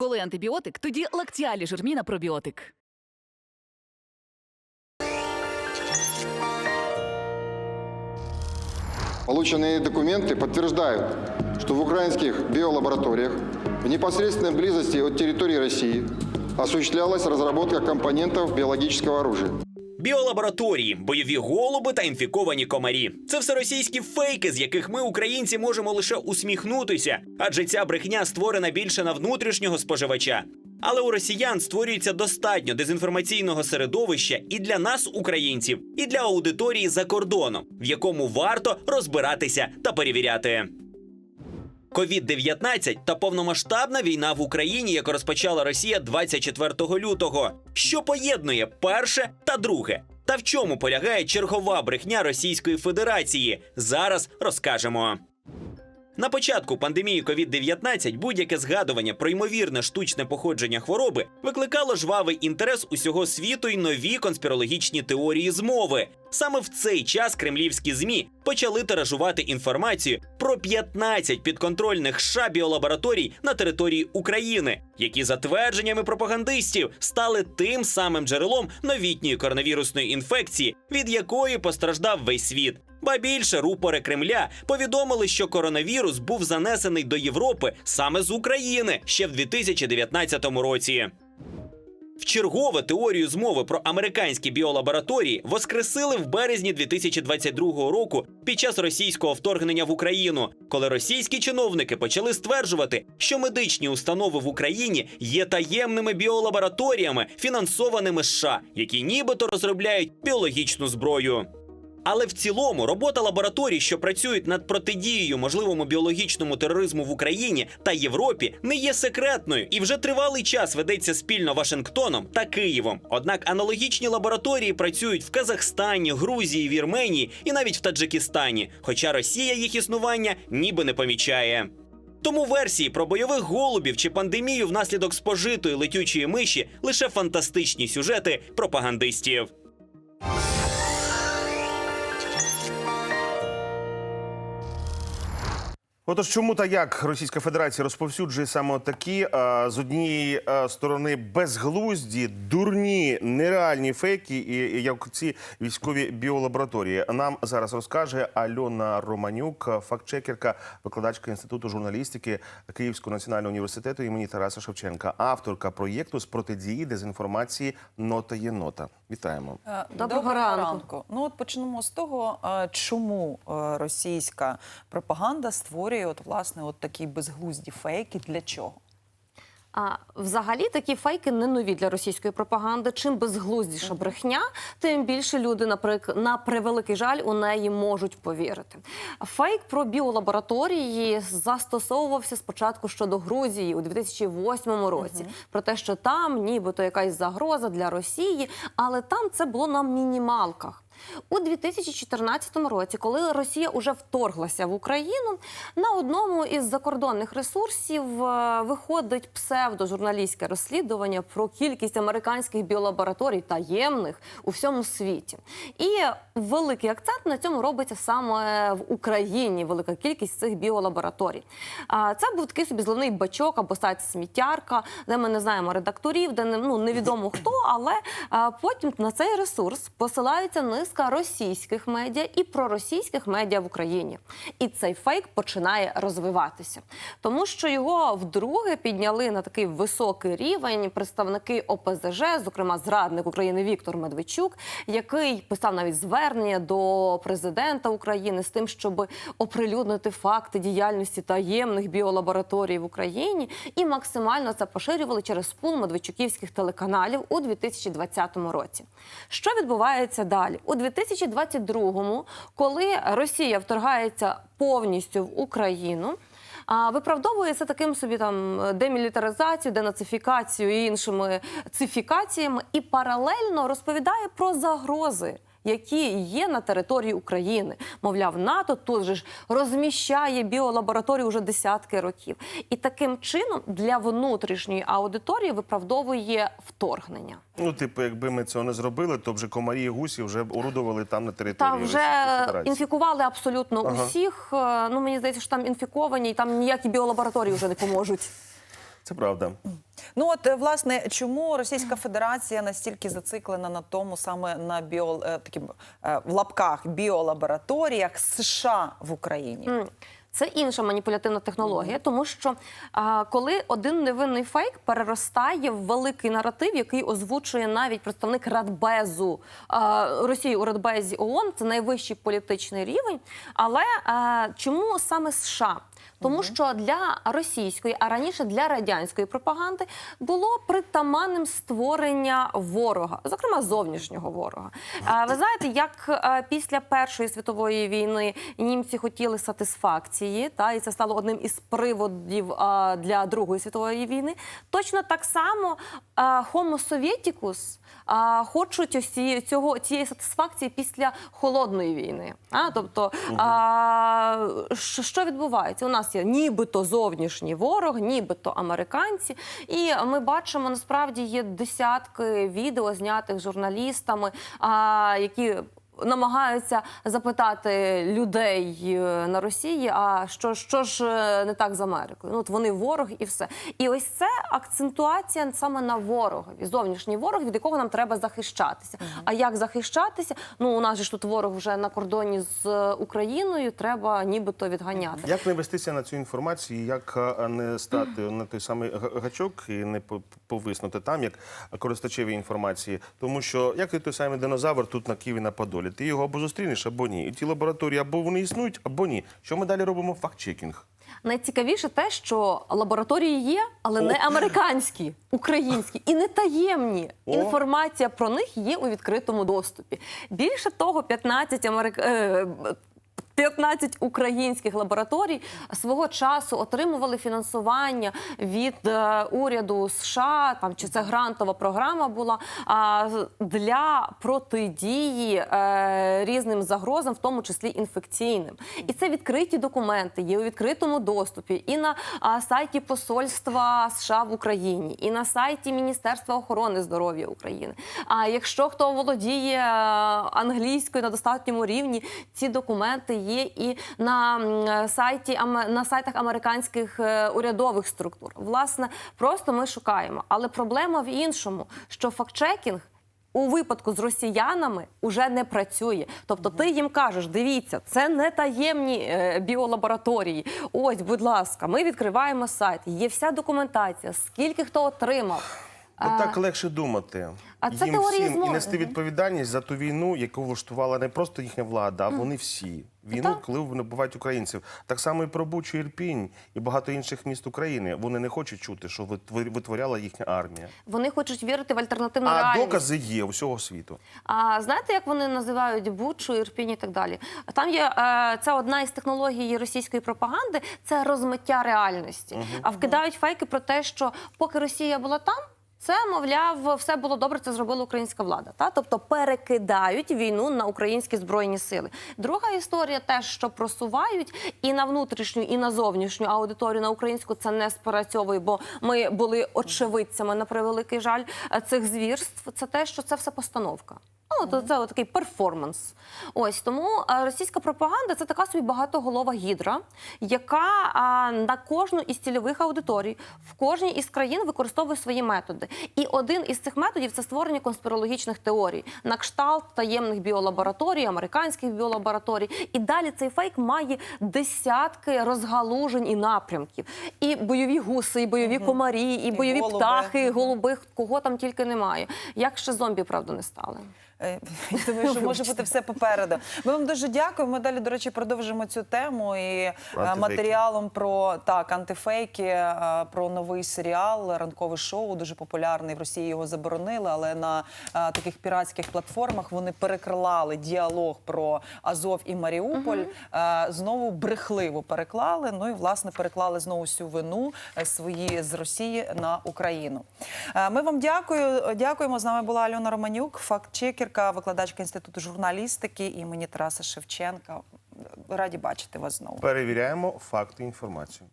Коли антибіотик, тоді лактіалі жирміна пробіотик. Полученные документы подтверждают, что в украинских биолабораториях в непосредственной близости от территории России осуществлялась разработка компонентов биологического оружия. Біолабораторії, бойові голуби та інфіковані комарі. Це все російські фейки, з яких ми, українці, можемо лише усміхнутися, адже ця брехня створена більше на внутрішнього споживача. Але у росіян створюється достатньо дезінформаційного середовища і для нас, українців, і для аудиторії за кордоном, в якому варто розбиратися та перевіряти. Ковід-19 та повномасштабна війна в Україні, яку розпочала Росія 24 лютого. Що поєднує перше та друге? Та в чому полягає чергова брехня Російської Федерації? Зараз розкажемо. На початку пандемії COVID-19 будь-яке згадування про ймовірне штучне походження хвороби викликало жвавий інтерес усього світу й нові конспірологічні теорії змови. Саме в цей час кремлівські змі почали тиражувати інформацію про 15 підконтрольних США біолабораторій на території України, які за твердженнями пропагандистів стали тим самим джерелом новітньої коронавірусної інфекції, від якої постраждав весь світ. Ба більше рупори Кремля повідомили, що коронавірус був занесений до Європи саме з України ще в 2019 році. Вчергове теорію змови про американські біолабораторії воскресили в березні 2022 року під час російського вторгнення в Україну, коли російські чиновники почали стверджувати, що медичні установи в Україні є таємними біолабораторіями, фінансованими США, які нібито розробляють біологічну зброю. Але в цілому робота лабораторій, що працюють над протидією можливому біологічному тероризму в Україні та Європі, не є секретною і вже тривалий час ведеться спільно Вашингтоном та Києвом. Однак аналогічні лабораторії працюють в Казахстані, Грузії, Вірменії і навіть в Таджикистані, хоча Росія їх існування ніби не помічає. Тому версії про бойових голубів чи пандемію внаслідок спожитої летючої миші лише фантастичні сюжети пропагандистів. Отож, чому та як Російська Федерація розповсюджує саме такі е, з однієї е, сторони безглузді, дурні, нереальні фейки, і, і як ці військові біолабораторії. Нам зараз розкаже Альона Романюк, фактчекерка, викладачка інституту журналістики Київського національного університету імені Тараса Шевченка, авторка проєкту з протидії дезінформації Нота є нота. Вітаємо. Е, Доброго ранку. ранку. Ну от почнемо з того, чому російська пропаганда створює от власне от такі безглузді фейки. Для чого? А взагалі такі фейки не нові для російської пропаганди. Чим безглуздіша брехня, тим більше люди, наприклад, на превеликий жаль, у неї можуть повірити. Фейк про біолабораторії застосовувався спочатку щодо Грузії у 2008 році. Про те, що там нібито якась загроза для Росії, але там це було на мінімалках. У 2014 році, коли Росія вже вторглася в Україну, на одному із закордонних ресурсів е, виходить псевдожурналістське розслідування про кількість американських біолабораторій таємних у всьому світі. І великий акцент на цьому робиться саме в Україні. Велика кількість цих біолабораторій. Це був такий собі зелений бачок або сайт сміттярка, де ми не знаємо редакторів, де ну, невідомо хто, але потім на цей ресурс посилаються низка російських медіа і проросійських медіа в Україні. І цей фейк починає розвиватися, тому що його вдруге підняли на такий високий рівень представники ОПЗЖ, зокрема зрадник України Віктор Медведчук, який писав навіть звернення до президента України з тим, щоб оприлюднити факти діяльності таємних біолабораторій в Україні, і максимально це поширювали через пул медведчуківських телеканалів у 2020 році. Що відбувається далі? У 2022-му, коли Росія вторгається повністю в Україну. А виправдовується таким собі там демілітаризацію, денацифікацію і іншими цифікаціями, і паралельно розповідає про загрози. Які є на території України, мовляв, НАТО тут же ж розміщає біолабораторію вже десятки років, і таким чином для внутрішньої аудиторії виправдовує вторгнення. Ну, типу, якби ми цього не зробили, то вже комарі і гусі вже орудували там на території Та вже Федерації. інфікували абсолютно Ага. усіх. Е, Ну мені здається, що там інфіковані, і там ніякі біолабораторії вже не поможуть. Це правда. Ну от е, власне, чому Російська Федерація настільки зациклена на тому саме на біо е, таким е, в лапках біолабораторіях США в Україні? Це інша маніпулятивна технологія, тому що а, коли один невинний фейк переростає в великий наратив, який озвучує навіть представник Радбезу а, Росії у Радбезі ООН, це найвищий політичний рівень. Але а, чому саме США? Тому що для російської, а раніше для радянської пропаганди було притаманним створення ворога, зокрема зовнішнього ворога. Ви знаєте, як е, після Першої світової війни німці хотіли сатисфакції, та і це стало одним із приводів для Другої світової війни. Точно так само Homo Sovieticus хочуть ці- цього цієї сатисфакції після холодної війни. А тобто, а, що відбувається? У нас є нібито зовнішній ворог, нібито американці, і ми бачимо насправді є десятки відео знятих журналістами, які. Намагаються запитати людей е, на Росії, а що, що ж е, не так з Америкою? Ну от вони ворог і все. І ось це акцентуація саме на ворогові, зовнішній ворог, від якого нам треба захищатися. А як захищатися? Ну у нас же ж тут ворог вже на кордоні з е, Україною, треба нібито відганяти. Як не вестися на цю інформацію, як не стати на той самий гачок і не по- повиснути там, як користувачеві інформації? Тому що як і той самий динозавр тут на Києві на Подолі, ти його або зустрінеш, або ні. І ті лабораторії або вони існують, або ні. Що ми далі робимо? Факт-чекінг. Найцікавіше те, що лабораторії є, але не американські, українські і не таємні. О. Інформація про них є у відкритому доступі. Більше того, 15 америк... е, 15 українських лабораторій свого часу отримували фінансування від е, уряду США, там чи це грантова програма була для протидії е, різним загрозам, в тому числі інфекційним. І це відкриті документи, є у відкритому доступі і на сайті Посольства США в Україні, і на сайті Міністерства охорони здоров'я України. А якщо хто володіє е, англійською на достатньому рівні, ці документи є і на сайті на сайтах американських е, урядових структур. Власне, просто ми шукаємо. Але проблема в іншому, що фактчекінг. У випадку з росіянами уже не працює. Тобто ти їм кажеш: дивіться, це не таємні е, біолабораторії. Ось, будь ласка, ми відкриваємо сайт. Є вся документація, скільки хто отримав. Бо так легше думати. а це Їм теорія всім і нести відповідальність за ту війну, яку влаштувала не просто їхня влада, а вони всі. Війну, Так. коли вони вбивають українців. Так само і про Бучу, Ірпінь і багато інших міст України. Вони не хочуть чути, що витвор- витворяла їхня армія. Вони хочуть вірити в альтернативну А реальність. докази є у всього світу. А знаєте, як вони називають Бучу, Ірпінь і так далі? Там є е, це одна із технологій російської пропаганди це розмиття реальності. А вкидають фейки про те, що поки Росія була там. Це, мовляв, все було добре, це зробила українська влада. Та? Тобто перекидають війну на українські збройні сили. Друга історія теж, що просувають і на внутрішню, і на зовнішню аудиторію на українську це не спрацьовує, бо ми були очевидцями на превеликий жаль цих звірств. Це те, що це все постановка. Ну, то це такий перформанс. Ось тому е, російська пропаганда це така собі багатоголова гідра, яка на кожну із цільових аудиторій в кожній із країн використовує свої методи. І один із цих методів це створення конспірологічних теорій на кшталт таємних біолабораторій, американських біолабораторій. І далі цей фейк має десятки розгалужень і напрямків. І бойові гуси, і бойові комарі, і, бойові голуби. птахи, і голуби, кого там тільки немає. Як ще зомбі, правда, не стали. Е, Я думаю, що може бути все попереду. Ми вам дуже дякуємо. Ми далі, до речі, продовжимо цю тему і е, Антифейки. матеріалом про так, антифейки, е, про новий серіал, ранкове шоу, дуже популярний. В Росії його заборонили, але на е, таких піратських платформах вони перекрилали діалог про Азов і Маріуполь. Е, Знову брехливо переклали. Ну і власне переклали знову всю вину е, свої з Росії на Україну. Е, Ми вам дякую. Дякуємо. З нами була Альона Романюк, Гірка, викладачка інституту журналістики імені Тараса Шевченка. Раді бачити вас знову. Перевіряємо факти і інформацію.